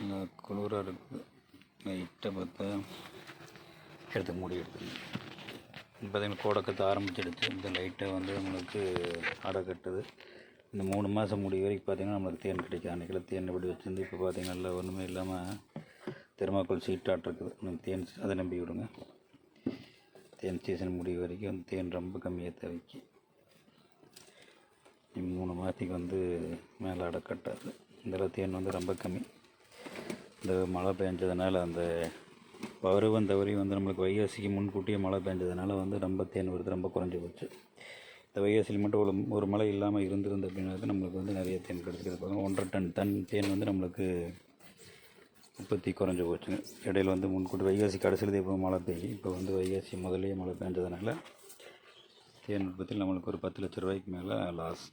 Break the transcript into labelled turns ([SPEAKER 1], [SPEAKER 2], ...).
[SPEAKER 1] கொஞ்சம் குளிராக இருக்குது. லைட்டாக பார்த்தா எடுத்து மூடி எடுத்துங்க இப்போ பார்த்தீங்கன்னா கோடக்கத்து ஆரம்பிச்சிடுச்சு. இந்த லைட்டாக வந்து நம்மளுக்கு அடை கட்டுது. இந்த மூணு மாதம் முடி வரைக்கும் பார்த்தீங்கன்னா நம்மளுக்கு தேன் கிடைக்கும். அன்றைக்கில் தேன் இப்படி வச்சுருந்து இப்போ பார்த்திங்கன்னா நல்லா ஒன்றுமே இல்லாமல் தெர்மாக்கோல் சீட்டாட் இருக்குது. தேன் அதை நம்பி விடுங்க. தேன் சீசன் முடிய வரைக்கும் வந்து தேன் ரொம்ப கம்மியாக தேவைக்கு. மூணு மாதத்துக்கு வந்து மேலே அடை கட்டாது. இந்த தேன் வந்து ரொம்ப கம்மி. இந்த மழை பெஞ்சதுனால அந்த பருவம் தவறி வந்து நம்மளுக்கு வைகாசிக்கு முன்கூட்டியே மழை பெஞ்சதுனால வந்து ரொம்ப தேன் வருது ரொம்ப குறைஞ்சி போச்சு. இந்த வைகாசியில் மட்டும் ஒரு ஒரு மழை இல்லாமல் இருந்திருந்து அப்படின்னாக்க நம்மளுக்கு வந்து நிறைய தேன் கிடச்சிக்கிறது பாருங்க. ஒன்றரை டன் டன் தேன் வந்து நம்மளுக்கு உற்பத்தி குறைஞ்சி போச்சுங்க. இடையில வந்து முன்கூட்டி வைகாசி கடைசியில் இப்போ மழை பெய்யும் இப்போ வந்து வைகாசி முதலே மழை பெஞ்சதுனால தேன் உற்பத்தியில் நம்மளுக்கு ஒரு பத்து லட்ச ரூபாய்க்கு மேலே லாஸ்